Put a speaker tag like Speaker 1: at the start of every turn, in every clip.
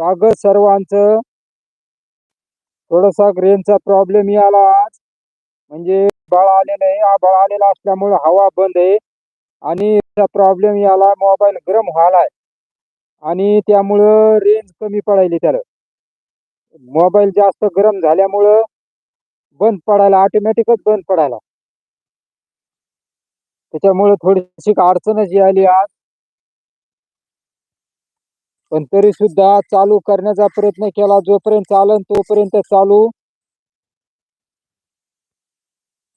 Speaker 1: स्वागत सर्वांचं. थोडासा रेंजचा प्रॉब्लेम आला आज. म्हणजे बाळ आलेलं आहे आभाळ आलेला असल्यामुळे हवा बंद आहे. आणि प्रॉब्लेम आला मोबाईल गरम व्हायलाय. आणि त्यामुळं रेंज कमी पडायली त्याला. मोबाईल जास्त गरम झाल्यामुळं बंद पडायला ऑटोमॅटिकच बंद पडायला. त्याच्यामुळे थोडीशी अडचणच आली आज. पण तरी सुद्धा चालू करण्याचा प्रयत्न केला. जोपर्यंत चालन तोपर्यंत चालू.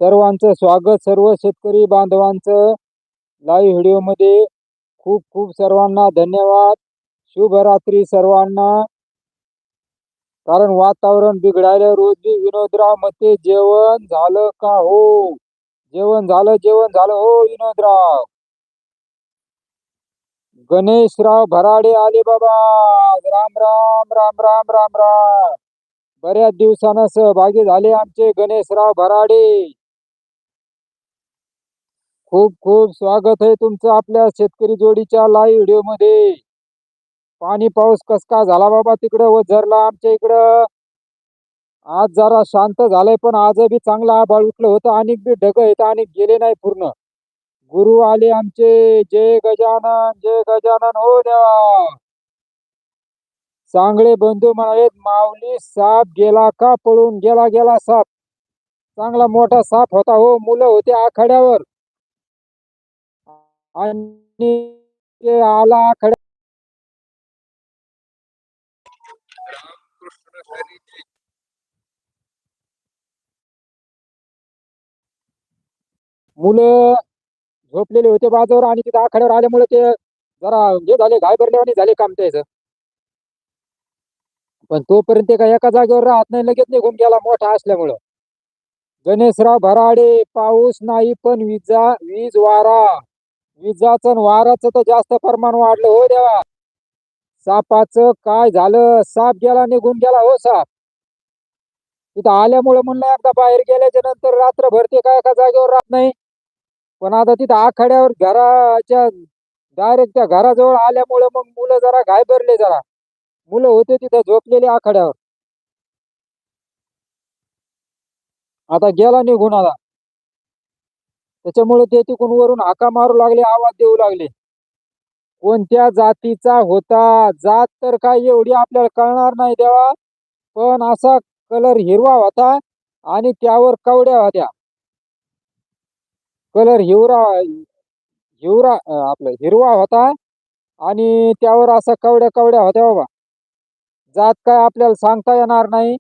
Speaker 1: सर्वांचं स्वागत सर्व शेतकरी बांधवांचं. लाईव्ह व्हिडिओमध्ये खूप खूप सर्वांना धन्यवाद. शुभरात्री सर्वांना. कारण वातावरण बिघडायला रोजी विनोदराव मते जेवण झालं का हो? जेवण झालं जेवण झालं हो विनोदराव. गणेशराव भराडे आले बाबा. राम राम राम राम राम राम. बऱ्याच दिवसानं सहभागी झाले आमचे गणेशराव भराडे. खूप खूप स्वागत आहे तुमचं आपल्या शेतकरी जोडीच्या लाईव्ह व्हिडिओमध्ये. पाणी पाऊस कस का झाला बाबा तिकडं व झरला आमच्या इकडं? आज जरा शांत झालंय पण आज बी चांगला आभाळ उठलं होतं. आणि बी ढग येत आणि गेले नाही पूर्ण. गुरु आले आमचे. जय गजानन जय गजानन हो देवा चांगले बंधू म्हणाले माऊली साप गेला का पळून? गेला गेला साप. चांगला मोठा साप होता हो मुलं होते आखाड्यावर. आणि ते आला आखाड्या मुलं झोपलेले होते बाजूवर आणि तिथे आखाड्यावर आल्यामुळे ते जरा हे झाले घाबरले आणि झाले काम त्याचं. पण तोपर्यंत ते काय एका जागेवर राहत नाही लगेच निघून गेला मोठा असल्यामुळं. गणेशराव भराडे पाऊस नाही पण विजा वीज वारा. विजाचं आणि वाराचं तर जास्त प्रमाण वाढलं हो देवा. सापाचं काय झालं? साप गेला निघून गेला हो साप. तिथं आल्यामुळे म्हणलं एकदा बाहेर गेल्याच्यानंतर रात्रभर ते काय एका जागेवर राहत नाही. पण आता तिथं आखाड्यावर घराच्या डायरेक्ट त्या घराजवळ आल्यामुळे मग मुलं जरा घाबरले जरा. मुलं होते तिथं झोपलेले आखाड्यावर. आता गेला निघून आला. त्याच्यामुळे ते तिकून वरून हाका मारू लागले आवाज देऊ लागले. कोणत्या जातीचा होता? जात तर काय एवढी आपल्याला कळणार नाही देवा. पण असा कलर हिरवा होता आणि त्यावर कवड्या होत्या. कलर हिवरा हिवरा आपला हिरवा होता आणि त्यावर असा कवड्या कवड्या होत्या बाबा. जात काय आपल्याला सांगता येणार नाही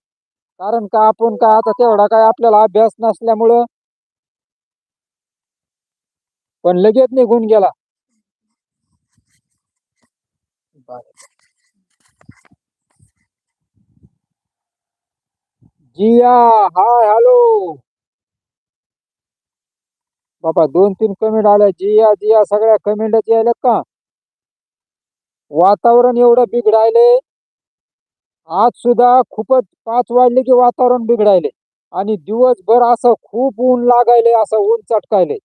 Speaker 1: कारण का आपण काय आता तेवढा काय आपल्याला अभ्यास नसल्यामुळं पण लगेच निघून गेला. Jiya hi hello. बाबा दोन तीन कमेंट आल्या. जिया जिया सगळ्या कमेंटच यायला का? वातावरण एवढं बिघडायले आज सुद्धा खूपच पाच वाढले की वातावरण बिघडायले आणि दिवसभर असं खूप ऊन लागायले असं ऊन चटकायले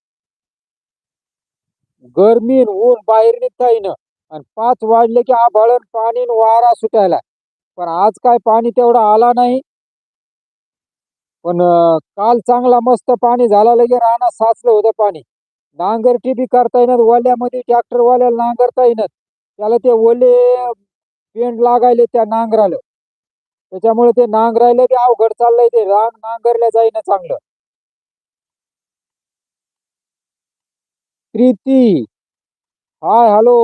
Speaker 1: गरमी ऊन बाहेर निघता येईन. आणि पाच वाढले की आभाळण पाणी वारा सुटायला. पण आज काय पाणी तेवढं आला नाही. पण काल चांगला मस्त पाणी झाला लगे रानात साचलं होतं पाणी. नांगरटी बी करता येणार ओल्यामध्ये ट्रॅक्टर वाल्याला नांगरता येणार त्याला ते ओले पेंड लागायले त्या नांगराला. त्याच्यामुळे ते नांगरायला बी अवघड चाललंय ते. रान नांगरल्या जाईना चांगलं. प्रीती. Hi hello.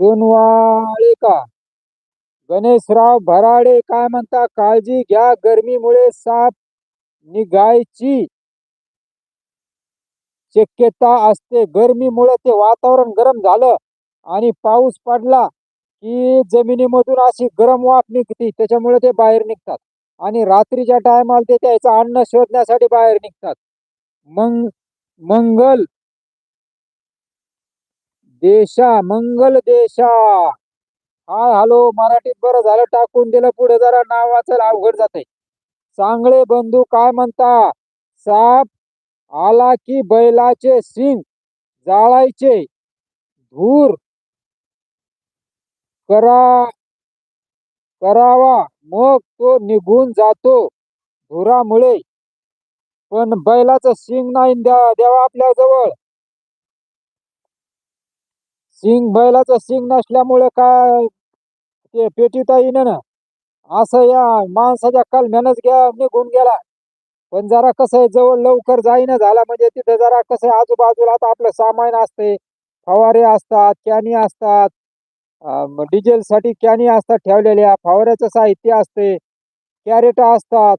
Speaker 1: सोनवाळे का गणेशराव भराडे काय म्हणता? काळजी घ्या गरमीमुळे साप निघायची. शक्यता असते. गरमीमुळे ते वातावरण गरम झालं आणि पाऊस पडला की जमिनीमधून अशी गरम वाफ निघते. त्याच्यामुळे ते बाहेर निघतात. आणि रात्रीच्या टायमाला ते त्याचं अन्न शोधण्यासाठी बाहेर निघतात. मंग मंगल देशा मंगल देशा. हाय हॅलो मराठीत बरं झालं टाकून दिलं पुढे जरा नाव वाचायला अवघड जाते चांगले बंधू काय म्हणता? साप आला की बैलाचे सिंग जाळायचे. धूर करा करावा मग तो निघून जातो धुरामुळे. पण बैलाचं शिंग नाही द्या द्यावा आपल्या जवळ सिंग बैलाचं सिंग नसल्यामुळे काय ते पेटीता येईन ना असं या माणसाच्या कलम्यानच घ्या निघून गेला. पण जरा कसं आहे जवळ लवकर जाईना झाला म्हणजे तिथे जरा कसं आहे आजूबाजूला आता आपलं सामान असते फवारे असतात कॅनी असतात. डिझेल साठी कॅनी असतात ठेवलेल्या फवाऱ्याचं साहित्य असते कॅरेट असतात.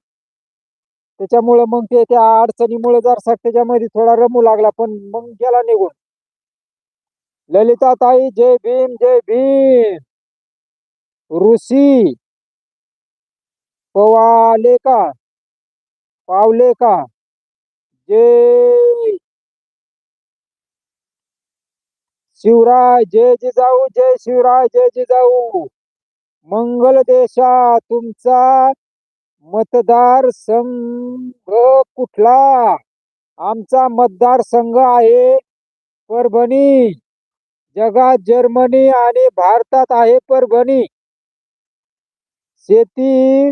Speaker 1: त्याच्यामुळे मग ते त्या अडचणीमुळे जर त्याच्यामध्ये थोडा रमू लागला पण मग गेला निघून. ललिता ताई जय भीम जय भीम! ऋषी. पवाले का? पावले का? जय. शिवराय जय जिजाऊ जय शिवराय जय जिजाऊ. मंगल देशा तुमचा मतदार संघ कुठला? आमचा मतदार संघ आहे परभणी. जगात जर्मनी आणि भारतात आहे परभणी. शेती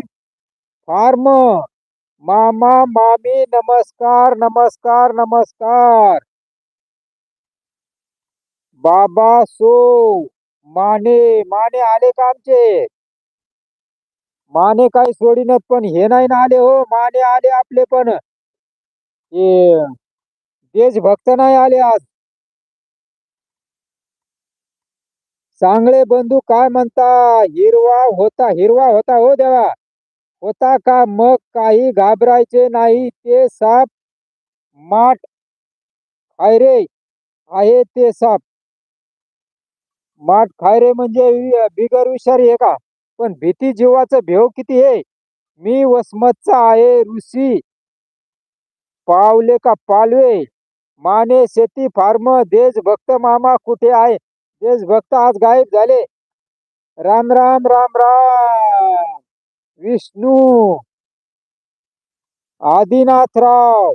Speaker 1: फार्म. मामा मामी नमस्कार नमस्कार नमस्कार. बाबा सो. माने माने आले का आमचे? माने काही सोडीनत पण हे नाही ना आले हो. माने आले आपले पण. देशभक्त नाही आले आज. चांगले बंधू काय म्हणता? हिरवा होता हिरवा होता हो देवा. होता का मग काही घाबरायचे नाही ते साप माठ खायरे आहे ते साप. माठ खायरे म्हणजे बिगर विषारी आहे का? पण भीती जीवाचं भेव किती आहे? मी वसमतचा आहे ऋषी. पावले का पालवे? माने शेती फार्म देशभक्त मामा कुठे आहे? देशभक्त आज गायब झाले. राम राम राम राम. विष्णू. आदिनाथराव.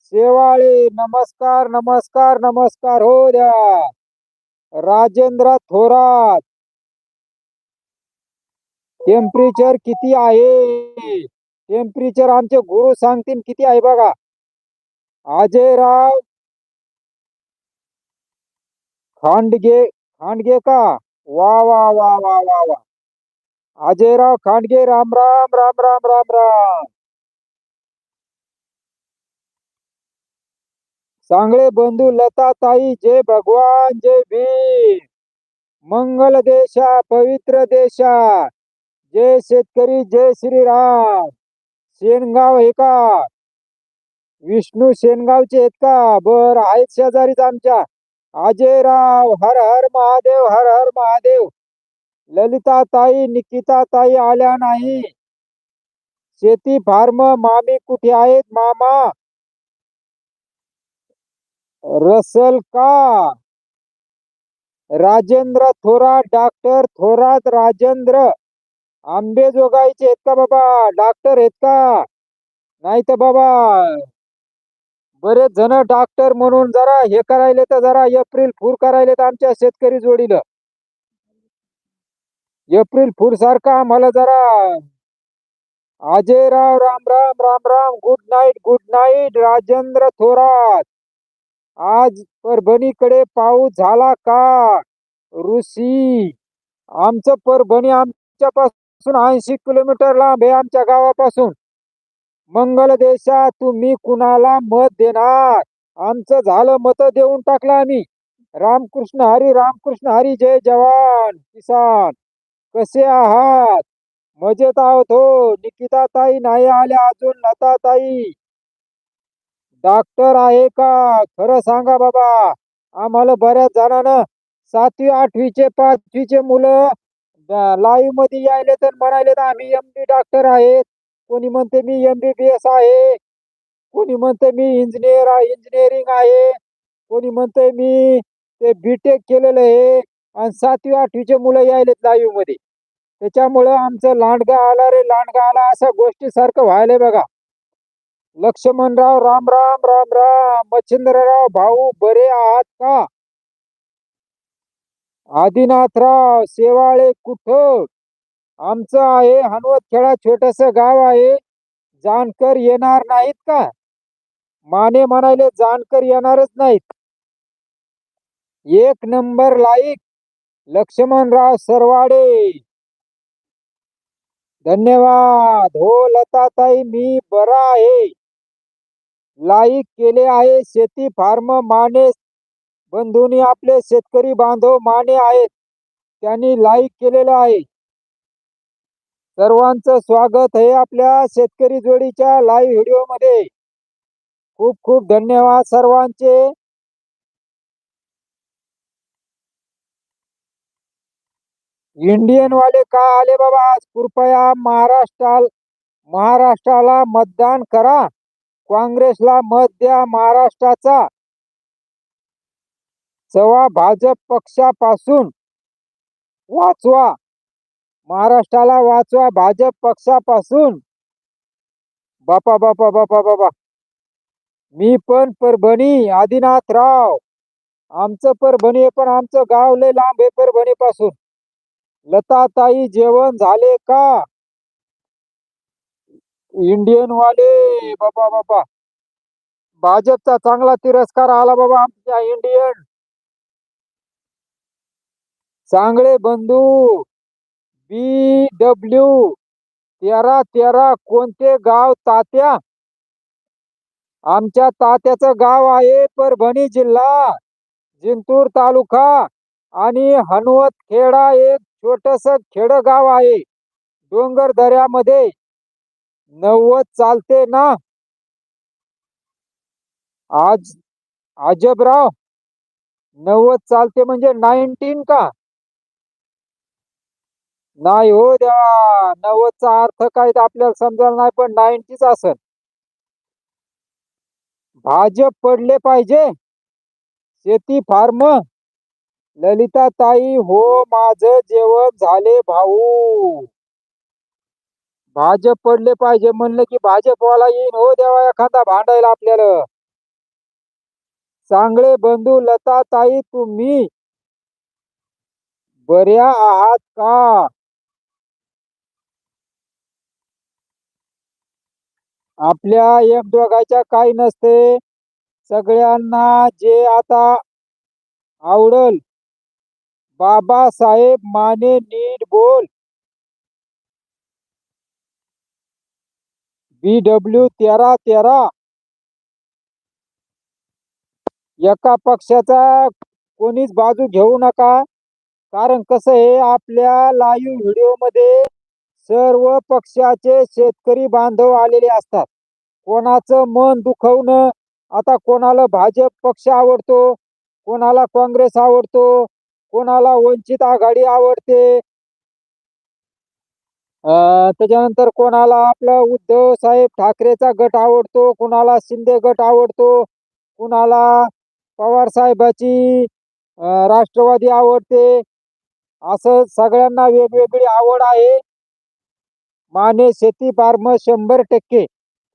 Speaker 1: शेवाळे नमस्कार नमस्कार नमस्कार हो द्या. राजेंद्र थोरात. टेम्परेचर किती आहे? टेम्परेचर आमचे गुरु सांगतील किती आहे बघा. अजयराव. खांडगे. खांडगे का? वा वा वा वा वा वा. अजयराव खांडगे राम राम राम राम राम राम. चांगले बंधू लता ताई जय भगवान जय भीम. मंगल देशा पवित्र देशा. जय शेतकरी जय श्रीराम. शेनगाव हे का? विष्णू शेनगावचे आहेत का? बर आहेत शेजारीच आमच्या. अजयराव हर हर महादेव हर हर महादेव. ललिता ताई निकिता ताई आल्या नाही. शेती फार्म मामी कुठे आहेत मामा? रसल का? राजेंद्र थोरात डॉक्टर थोरात राजेंद्र. आंबेजोगाईचे आहेत का बाबा? डॉक्टर आहेत का? नाही तर बाबा बरेच जण डॉक्टर म्हणून जरा हे करायले तर जरा एप्रिल फूर करायले तर आमच्या शेतकरी जोडीला एप्रिल फूर सारखा आम्हाला जरा Ajayrao Ram Ram Ram Ram good night good night Rajendra Thorat. आज परभणीकडे पाऊस झाला का? ऋषी आमचं परभणी आमच्या पासून ऐंशी किलोमीटर लांब आहे आमच्या गावापासून. मंगल देशा तुम्ही कुणाला मत देणार? आमचं झालं मत देऊन टाकलं आम्ही. रामकृष्ण हरी रामकृष्ण हरी जय जवान किसान. कसे आहात? मजेत आहोत हो. निकिता ताई नाही आल्या अजून लता ताई डॉक्टर आहे का? खरं सांगा बाबा. आम्हाला बऱ्याच जणांना सातवी आठवीचे पाचवीचे मुलं लाईव्हमध्ये यायले तर म्हणाले तर आम्ही एम डी डॉक्टर आहेत. कोणी म्हणते मी एम बी बी एस आहे कोणी म्हणते मी इंजिनियर इंजिनिअरिंग आहे कोणी म्हणते मी ते बीटेक केलेलं आहे आणि सातवी आठवीचे मुलं यायलेत लाईव्हमध्ये. त्याच्यामुळं आमचं लांडगा आला रे लांडगा आला अशा गोष्टी सारखं व्हायलंय बघा. लक्ष्मणराव राम राम राम राम मच्छिंद्रराव भाऊ बरे आहात का? आदिनाथराव शेवाळे कुठं? आमचं आहे हनुवत खेळा छोटस गाव आहे. जानकर येणार नाहीत का? माने म्हणाले जानकर येणारच नाहीत. एक नंबर लाईक लक्ष्मणराव सरवाडे. धन्यवाद. हो लताताई मी बरा आहे. लाईक केले आहे शेती फार्म माने बंधूनी आपले शेतकरी बांधव माने आहेत. त्यांनी लाईक केलेलं आहे. सर्वांचं स्वागत आहे आपल्या शेतकरी जोडीच्या लाईव्ह व्हिडिओमध्ये. खूप खूप धन्यवाद सर्वांचे. इंडियन वाले का आले बाबा आज? कृपया महाराष्ट्रा महाराष्ट्राला मतदान करा. काँग्रेसला मत द्या महाराष्ट्राचा. सवा भाजप पक्षापासून. वाचवा. महाराष्ट्राला वाचवा भाजप पक्षापासून. बापा बापा बापा बापा. मी पण परभणी आदिनाथराव. आमचं परभणी आहे पण आमचं गाव लय लांब आहे परभणी पासून लताताई जेवण झाले का? इंडियन वाले बाबा बाबा भाजपचा चांगला तिरस्कार आला बाबा आमच्या इंडियन. चांगले बंधू. बी डब्ल्यू तेरा तेरा कोणते गाव तात्या? आमच्या तात्याचं गाव आहे परभणी जिल्हा जिंतूर तालुका आणि हनुवत खेडा एक छोटस खेडगाव आहे. डोंगर दऱ्यामध्ये नव्वद चालते ना? आज अजबराव नव्वद चालते म्हणजे नाईन्टीन का? नाही हो द्या. नव्वदचा अर्थ काय ते आपल्याला समजायला नाही पण नाईन्टीच असन भाजप पडले पाहिजे. शेती फार्म. ललिता ताई हो माझ जेवण झाले भाऊ. भाजप पडले पाहिजे म्हणलं की भाजपवाला येईन हो देवा एखादा भांडायला आपल्याला. चांगले बंधू लता ताई तुम्ही बऱ्या आहात का? आपल्या एक दोघाच्या काही नसते. सगळ्यांना जे आता आवडल. बाबासाहेब माने नीट बोल. बी डब्ल्यू तेरा तेरा. एका पक्षाचा कोणीच बाजू घेऊ नका. कारण कसं आहे आपल्या लाईव्ह व्हिडिओमध्ये सर्व पक्षाचे शेतकरी बांधव आलेले असतात. कोणाचं मन दुखवणं आता कोणाला भाजप पक्ष आवडतो कोणाला काँग्रेस आवडतो कोणाला वंचित आघाडी आवडते. अं, त्याच्यानंतर कोणाला आपला उद्धव साहेब ठाकरेचा गट आवडतो कोणाला शिंदे गट आवडतो कुणाला पवार साहेबाची राष्ट्रवादी आवडते. असं सगळ्यांना वेगवेगळी आवड आहे. माने शेती फार्म शंभर टक्के.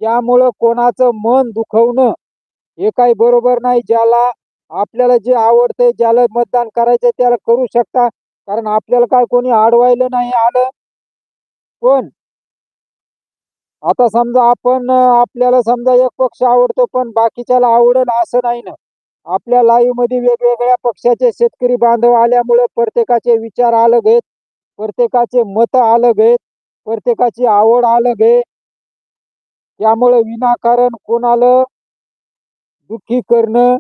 Speaker 1: त्यामुळं कोणाचं मन दुखवणं हे काही बरोबर नाही. ज्याला आपल्याला जे आवडतंय ज्याला मतदान करायचं त्याला करू शकता. कारण आपल्याला काय कोणी अडवायला नाही आलं. पण आता समजा आपण आपल्याला समजा एक पक्ष आवडतो पण बाकीच्याला आवडल असं नाही ना. आपल्या लाईव्हमध्ये वेगवेगळ्या पक्षाचे शेतकरी बांधव आल्यामुळे प्रत्येकाचे विचार अलग आहेत. प्रत्येकाचे मत अलग आहेत. प्रत्येकाची आवड अलग आहे. त्यामुळे विनाकारण कोणाला दुःखी करणं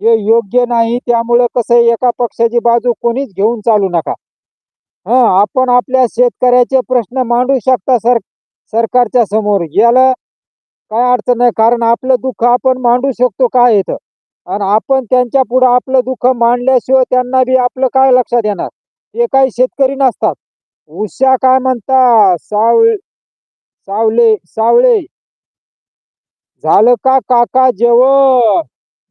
Speaker 1: हे योग्य नाही. त्यामुळे कसं आहे, एका पक्षाची बाजू कोणीच घेऊन चालू नका. हा आपण आपल्या शेतकऱ्याचे प्रश्न मांडू शकता सर सरकारच्या समोर. याला काय अडचण नाही कारण आपलं दुःख आपण मांडू शकतो काय येतं आणि आपण त्यांच्या पुढे आपलं दुःख मांडल्याशिवाय त्यांना बी आपलं काय लक्षात येणार? ते काही शेतकरी नसतात. उषा काय म्हणता साव सावले सावळे. झालं का काका जेवण?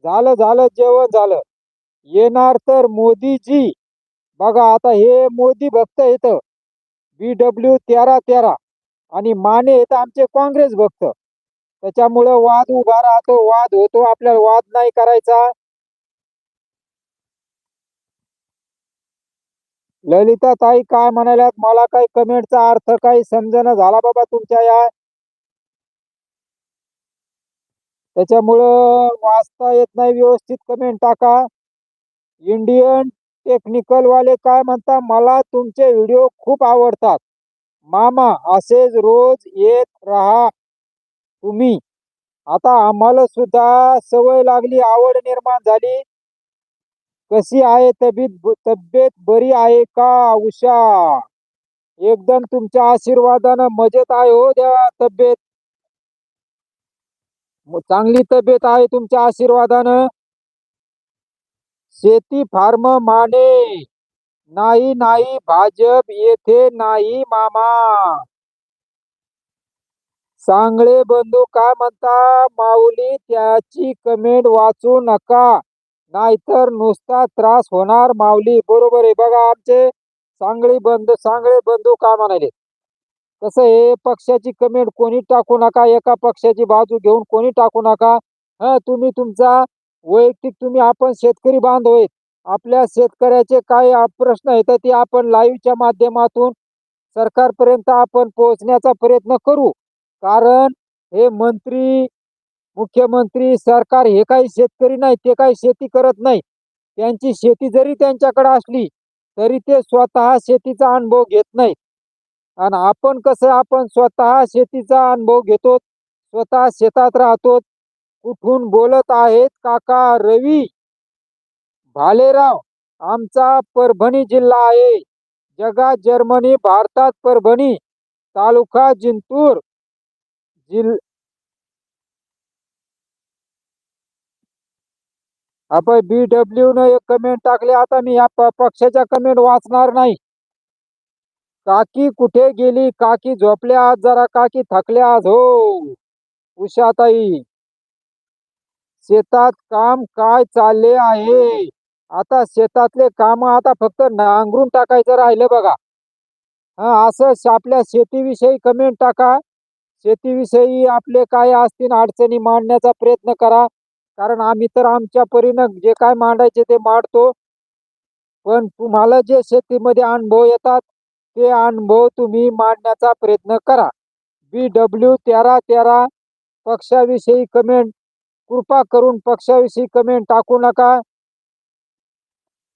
Speaker 1: झालं झालं जेवण झालं. येणार तर मोदीजी. बघा आता हे मोदी भक्त येत बी डब्ल्यू तेरा तेरा. आणि माने येत आमचे काँग्रेस भक्त. त्याच्यामुळं वाद उभा राहतो वाद होतो. आपल्याला वाद नाही करायचा. ललिता ताई काय म्हणाल्यात? मला काही कमेंटचा अर्थ काही समजणं झाला बाबा तुमच्या या. त्याच्यामुळं वाचता येत नाही व्यवस्थित कमेंट टाका. इंडियन टेक्निकल वाले काय म्हणता? मला तुमचे व्हिडिओ खूप आवडतात. मामा असेच रोज येत राहा तुम्ही. आता आम्हाला सुद्धा सवय लागली आवड निर्माण झाली. कशी आहे तब्येत तब्येत बरी आहे का उषा? एकदम तुमच्या आशीर्वादानं मजेत आहे हो द्या तब्येत. चांगली तब्येत आहे तुमच्या आशीर्वादानं. शेती फार्म माने. नाही नाही भाजप येथे नाही मामा. सांगळे बंधू काय म्हणता माऊली त्याची कमेंट वाचू नका. नाहीतर नुसता त्रास होणार माऊली. बरोबर आहे. बघा आमचे सांगळी बंधू सांगळे बंधू काय म्हणाले? कसं आहे पक्षाची कमेंट कोणी टाकू नका एका पक्षाची बाजू घेऊन कोणी टाकू नका. हा तुम्ही तुमचा वैयक्तिक तुम्ही आपण शेतकरी बांधव आहेत. आपल्या शेतकऱ्याचे काय प्रश्न आहेत ते आपण लाईव्हच्या माध्यमातून सरकारपर्यंत आपण पोहोचण्याचा प्रयत्न करू. कारण हे मंत्री मुख्यमंत्री सरकार हे काही शेतकरी नाही ते काही शेती करत नाही. त्यांची शेती जरी त्यांच्याकडे असली तरी ते स्वतः शेतीचा अनुभव घेत नाहीत. आणि आपण कसं आपण स्वतः शेतीचा अनुभव घेतो स्वतः शेतात राहतो कुठून बोलत आहेत काका रवी? भालेराव आमचा परभणी जिल्हा आहे. जगात जर्मनी भारतात परभणी तालुका जिंतूर जिल आपण बी डब्ल्यू न एक कमेंट टाकले. आता मी या पक्षाच्या कमेंट वाचणार नाही. काकी कुठे गेली? काकी झोपल्या आज जरा. काकी थकल्या आज. हो. उषाताई शेतात काम काय चालले आहे? आता शेतातले काम आता फक्त नांगरून टाकायचं राहिलं बघा. हा असं आपल्या शेतीविषयी कमेंट टाका. शेतीविषयी आपले काय असतील अडचणी मांडण्याचा प्रयत्न करा. कारण आम्ही तर आमच्या परीनं जे काय मांडायचे ते मांडतो. पण तुम्हाला जे शेतीमध्ये अनुभव येतात ते अनुभव तुम्ही मांडण्याचा प्रयत्न करा. बी डब्ल्यू तेरा तेरा पक्षाविषयी कमेंट कृपा करून पक्षाविषयी कमेंट टाकू नका.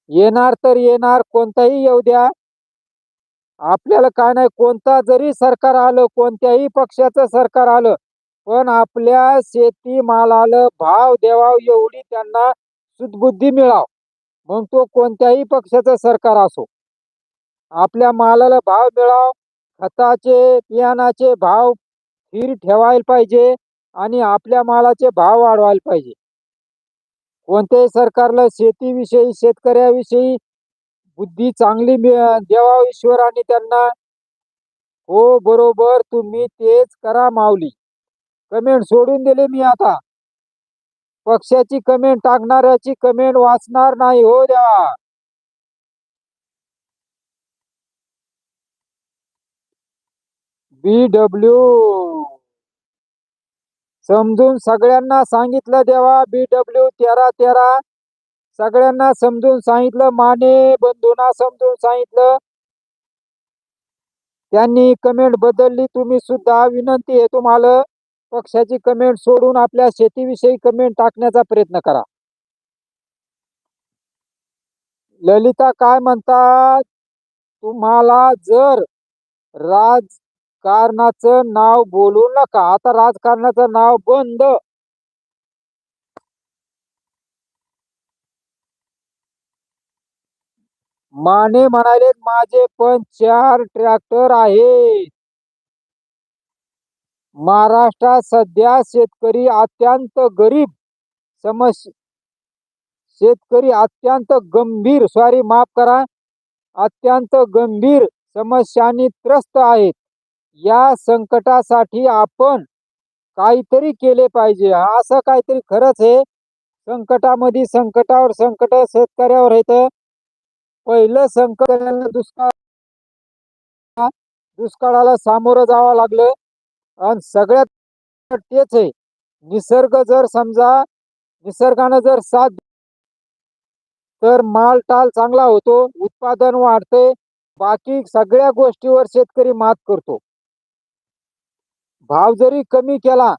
Speaker 1: येणार तर येणार कोणताही येऊ द्या. आपल्याला काय नाही कोणता जरी सरकार आलं कोणत्याही पक्षाचं सरकार आलं पण आपल्या शेती मालाला भाव द्यावा एवढी त्यांना सुदबुद्धी मिळाव. मग तो कोणत्याही पक्षाचं सरकार असो. आपल्या मालाला भाव मिळाव खताचे बियाणाचे भाव स्थिर ठेवायला पाहिजे आणि आपल्या मालाचे भाव वाढवायला पाहिजे. कोणत्याही सरकारला शेतीविषयी शेतकऱ्याविषयी बुद्धी चांगली देवा द्यावा ईश्वराने त्यांना हो बरोबर तुम्ही तेच करा माऊली. कमेंट सोडून दिले मी आता. पक्षाची कमेंट टाकणाऱ्याची कमेंट वाचणार नाही हो द्या. B W. समजून सगळ्यांना सांगितलं देवा बी डब्ल्यू तेरा तेरा. सगळ्यांना समजून सांगितलं माने बंधूंना समजून सांगितलं. त्यांनी कमेंट बदलली तुम्ही सुद्धा विनंती आहे तुम्हाला. पक्षाची कमेंट सोडून आपल्या शेतीविषयी कमेंट टाकण्याचा प्रयत्न करा. ललिता काय म्हणतात? तुम्हाला जर राजकारणाचं नाव बोलू नका आता राजकारणाचं नाव बंद. माने म्हणाले माझे पण चार ट्रॅक्टर आहेत. महाराष्ट्रात सध्या शेतकरी अत्यंत गरीब समस्या शेतकरी अत्यंत गंभीर सॉरी माफ करा अत्यंत गंभीर समस्यांनी त्रस्त आहेत. या संकटासाठी आपण काहीतरी केले पाहिजे. असं काहीतरी खरंच हे संकटामध्ये संकटावर संकट शेतकऱ्यावर येत. पहिलं संकट दुष्काळ दुष्काळाला सामोरं जावं लागलं. आणि सगळ्यात तेच आहे. निसर्ग जर समजा निसर्गानं जर साथ तर माल टाल चांगला होतो उत्पादन वाढते बाकी सगळ्या गोष्टीवर शेतकरी मात करतो. भाव जरी कमी केला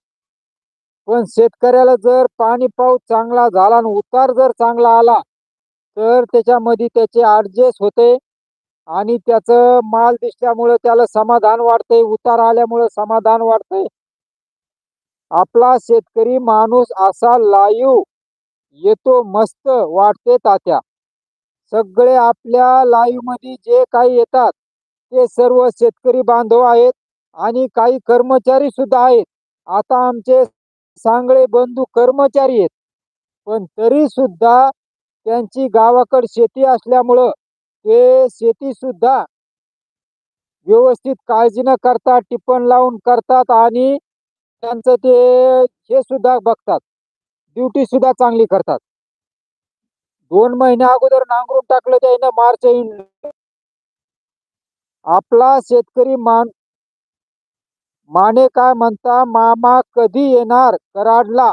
Speaker 1: पण शेतकऱ्याला जर पाणी पाऊस चांगला झाला आणि उतार जर चांगला आला तर त्याच्यामध्ये त्याचे ऍडजस्ट होते आणि त्याचं माल दिसल्यामुळं त्याला समाधान वाटतंय उतार आल्यामुळं समाधान वाटतंय. आपला शेतकरी माणूस असा लाईव येतो मस्त वाटते तात्या. सगळे आपल्या लाईव्हमध्ये जे काही येतात ते सर्व शेतकरी बांधव आहेत आणि काही कर्मचारी सुद्धा आहेत. आता आमचे सांगळे बंधू कर्मचारी आहेत. पण तरी सुद्धा त्यांची गावाकड शेती असल्यामुळं ते शेती सुद्धा व्यवस्थित काळजी न करता टिपण लावून करतात आणि त्यांचं ते हे सुद्धा बघतात. ड्युटी सुद्धा चांगली करतात. दोन महिन्या अगोदर नांगरून टाकलं त्यानं मार्च येईल आपला शेतकरी मान माने काय म्हणता मामा कधी येणार कराडला?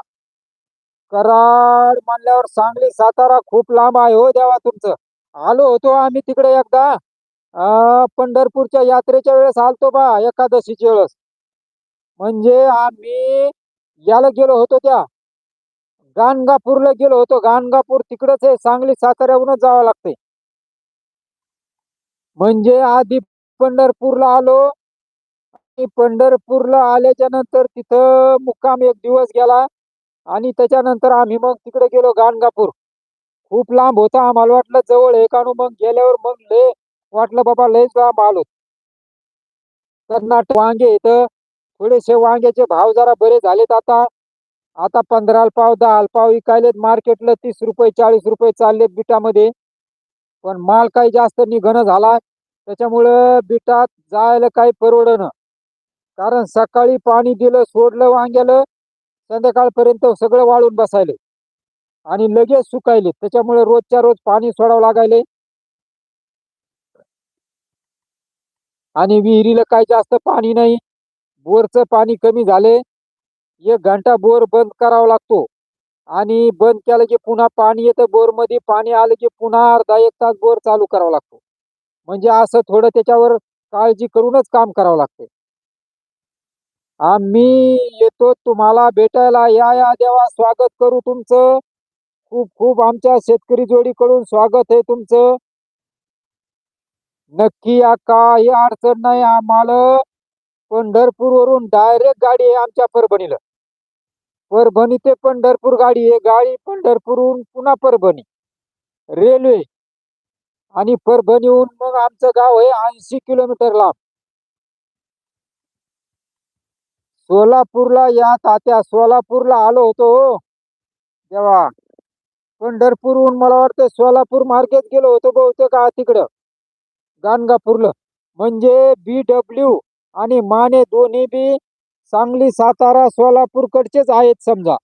Speaker 1: कराड म्हणल्यावर सांगली सातारा खूप लांब आहे हो देवा तुमचं. आलो होतो आम्ही तिकडे एकदा. अं, पंढरपूरच्या यात्रेच्या वेळेस आलतो बा एकादशीच्या वेळेस. म्हणजे आम्ही याला गेलो होतो त्या. गाणगापूरला गेलो होतो. गाणगापूर तिकडच आहे सांगली साताऱ्याहूनच जावं लागते म्हणजे आधी पंढरपूरला आलो. आणि पंढरपूरला आल्याच्यानंतर तिथं मुक्काम एक दिवस गेला. आणि त्याच्यानंतर आम्ही मग तिकडे गेलो गाणगापूर. खूप लांब होता. आम्हाला वाटलं जवळ आहे कानू मग गेल्यावर मग लय वाटलं बाबा लयच लांब आलो कर्नाटक वांगे इथं. थोडेसे वांग्याचे भाव जरा बरे झालेत आता. आता पंधरा पाव दहा पाव विकायलेत. मार्केटला तीस रुपये चाळीस रुपये चाललेत बिटामध्ये. पण माल काही जास्त निघणं झाला त्याच्यामुळं बिटात जायला काही परवडणं. कारण सकाळी पाणी दिलं सोडलं वांग्याला. संध्याकाळपर्यंत सगळं वाळून बसायले. आणि लगेच सुकायले. त्याच्यामुळे रोजच्या रोज पाणी सोडावं लागायले. आणि विहिरीला काही जास्त पाणी नाही. बोरचं पाणी कमी झाले. एक घंटा बोर बंद करावा लागतो. आणि बंद केलं की पुन्हा पाणी येतं. बोरमध्ये पाणी आलं की पुन्हा अर्धा एक तास बोर चालू करावा लागतो. म्हणजे असं थोडं त्याच्यावर काळजी करूनच काम करावं लागते. आम्ही येतो तुम्हाला भेटायला. या या देवा स्वागत करू तुमचं. खूप खूप आमच्या शेतकरी जोडीकडून स्वागत आहे तुमचं. नक्की या काही अडचण नाही आम्हाला. पंढरपूर वरून डायरेक्ट गाडी आहे आमच्या परभणीला. परभणी ते पंढरपूर गाडी आहे. गाडी पंढरपूरहून पुन्हा परभणी. रेल्वे. आणि परभणीहून मग आमचं गाव आहे ऐंशी किलोमीटर लांब. सोलापूरला या तात्या सोलापूरला आलो होतो हो. तेव्हा पंढरपूरहून मला वाटतं सोलापूर मार्केट गेलो होतो बहुतेक तिकडं गाणगापूरला. म्हणजे बी डब्ल्यू आणि माने दोन्ही बी सांगली सातारा सोलापूरकडचेच आहेत समजा.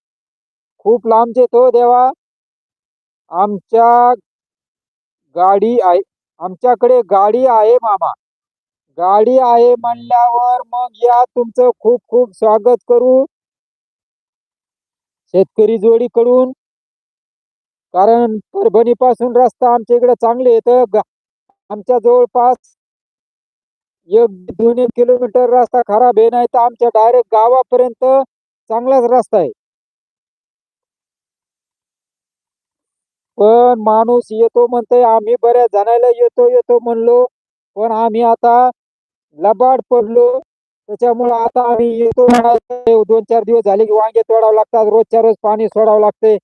Speaker 1: खूप लांबचे तो देवा. आमच्या गाडी आहे आमच्याकडे गाडी आहे मामा. गाडी आहे म्हणल्यावर मग या तुमचं खूप खूप स्वागत करू. शेतकरी जोडीकडून कारण परभणी पासून रस्ता आमच्या इकडे चांगले येत आमच्या जवळपास एक दोन एक किलोमीटर रस्ता खराब आहे नाही तर आमच्या डायरेक्ट गावापर्यंत चांगलाच रस्ता आहे. पण माणूस येतो म्हणतोय आम्ही बऱ्याच जणायला येतो येतो म्हणलो पण आम्ही आता लबाड पडलो. त्याच्यामुळे आता आम्ही येतो दोन चार दिवस झाले की वांगे तोडावं लागतात रोजच्या रोज पाणी सोडावं लागते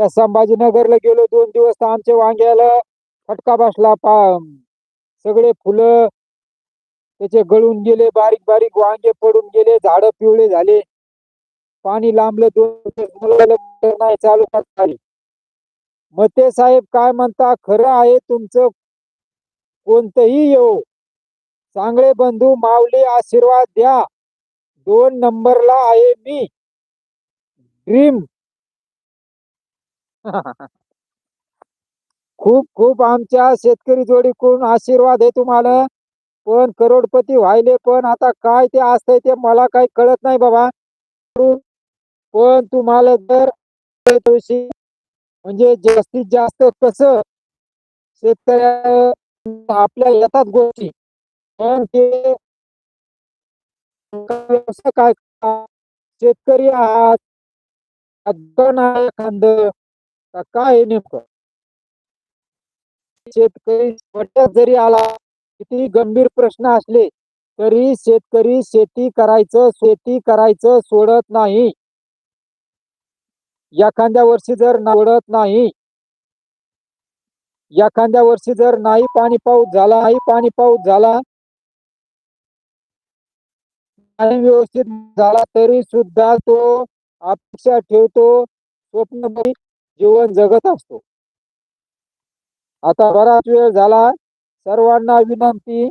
Speaker 1: त्या संभाजीनगरला गेलो दोन दिवस तर आमच्या वांग्याला फटका बसला पा सगळे फुलं त्याचे गळून गेले बारीक बारीक वांगे पडून गेले झाड पिवळे झाले. पाणी लांबलं दोन नाही चालू झाली मते साहेब काय म्हणता खरं आहे तुमचं कोणतंही येऊ चांगले बंधू माऊली आशीर्वाद द्या. दोन नंबरला आहे मी. ड्रीम खूप खूप आमच्या शेतकरी जोडीकडून आशीर्वाद आहे तुम्हाला. पण करोडपती व्हायले पण आता काय ते असतंय ते मला काही कळत नाही बाबा. पण तुम्हाला जर म्हणजे जास्तीत जास्त कसं शेतकऱ्या आपल्या येतात गोष्टी पण ते काय शेतकरी आहात. अद्दन काय आहे नेमकं? शेतकरी स्वतः जरी आला किती गंभीर प्रश्न असले तरी शेतकरी शेती करायचं शेती करायचं सोडत नाही. एखाद्या वर्षी जर निवडत नाही एखाद्या वर्षी जर नाही पाणी पाऊस झाला नाही पाणी पाऊस झाला नाही व्यवस्थित झाला तरी सुद्धा तो अपेक्षा ठेवतो स्वप्न जीवन जगत असतो. आता बराच वेळ झाला सर्वांना विनंती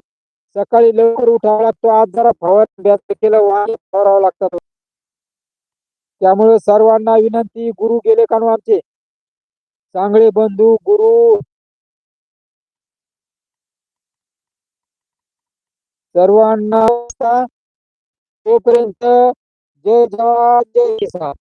Speaker 1: सकाळी लवकर उठावा लागतो आज जरा फवार व्यक्त केलं वाणी फवारावं लागतात. त्यामुळे सर्वांना विनंती गुरु गेले कानू आमचे? चांगले बंधू गुरु. सर्वांना तोपर्यंत जय जवान जय किसान.